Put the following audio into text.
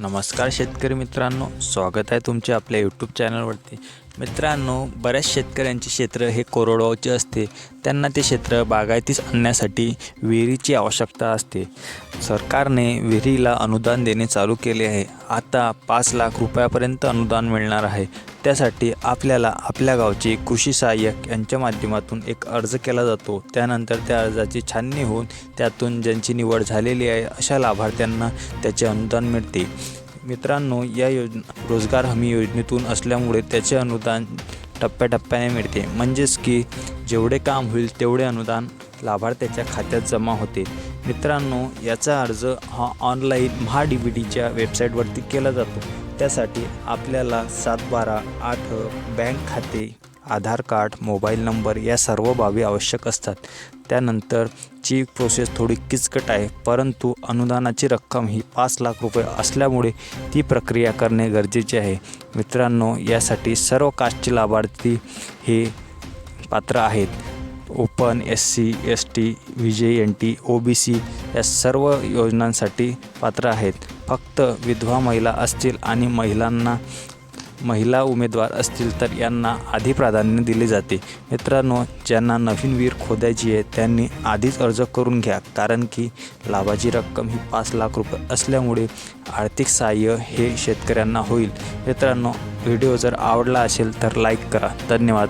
नमस्कार शेतकरी मित्रांनो स्वागत आहे तुमचे आपल्या यूट्यूब चॅनलवरती. मित्रांनो बऱ्याच शेतकऱ्यांचे क्षेत्र हे कोरडवाचे असते. त्यांना ते क्षेत्र बागायतीस आणण्यासाठी विहिरीची आवश्यकता असते. सरकारने विहिरीला अनुदान देणे चालू केले आहे. आता पाच लाख रुपयापर्यंत अनुदान मिळणार आहे. त्यासाठी आपल्याला आपल्या गावचे कृषी सहाय्यक यांच्या माध्यमातून एक अर्ज केला जातो. त्यानंतर त्या अर्जाची छाननी होऊन त्यातून ज्यांची निवड झालेली आहे अशा लाभार्थ्यांना त्याचे अनुदान मिळते. मित्रांनो या योजना रोजगार हमी योजनेतून असल्यामुळे त्याचे अनुदान टप्प्याटप्प्याने मिळते. म्हणजेच की जेवढे काम होईल तेवढे अनुदान लाभार्थ्याच्या खात्यात जमा होते. मित्रांनो याचा अर्ज हा ऑनलाईन महा डी बी डीच्या वेबसाईटवरती केला जातो. त्यासाठी आपल्याला सात बारा आठ बँक खाते आधार कार्ड मोबाईल नंबर या सर्व बाबी आवश्यक असतात. त्यानंतरची प्रोसेस थोडी किचकट आहे परंतु अनुदानाची रक्कम ही पाच लाख रुपये असल्यामुळे ती प्रक्रिया करणे गरजेचे आहे. मित्रांनो यासाठी सर्व कास्टचे लाभार्थी हे पात्र आहेत. Open S C S T V J N T O B C या सर्व योजनांसाठी पात्र आहेत. फक्त विधवा महिला असतील आणि महिलांना महिला उमेदवार असतील तर यांना आधी प्राधान्य दिले जाते. मित्रांनो ज्यांना नवीन विहीर खोदायची आहे त्यांनी आधीच अर्ज करून घ्या कारण की लाभाची रक्कम ही पाच लाख रुपये असल्यामुळे आर्थिक सहाय्य हे शेतकऱ्यांना होईल. मित्रांनो व्हिडिओ जर आवडला असेल तर लाईक करा. धन्यवाद.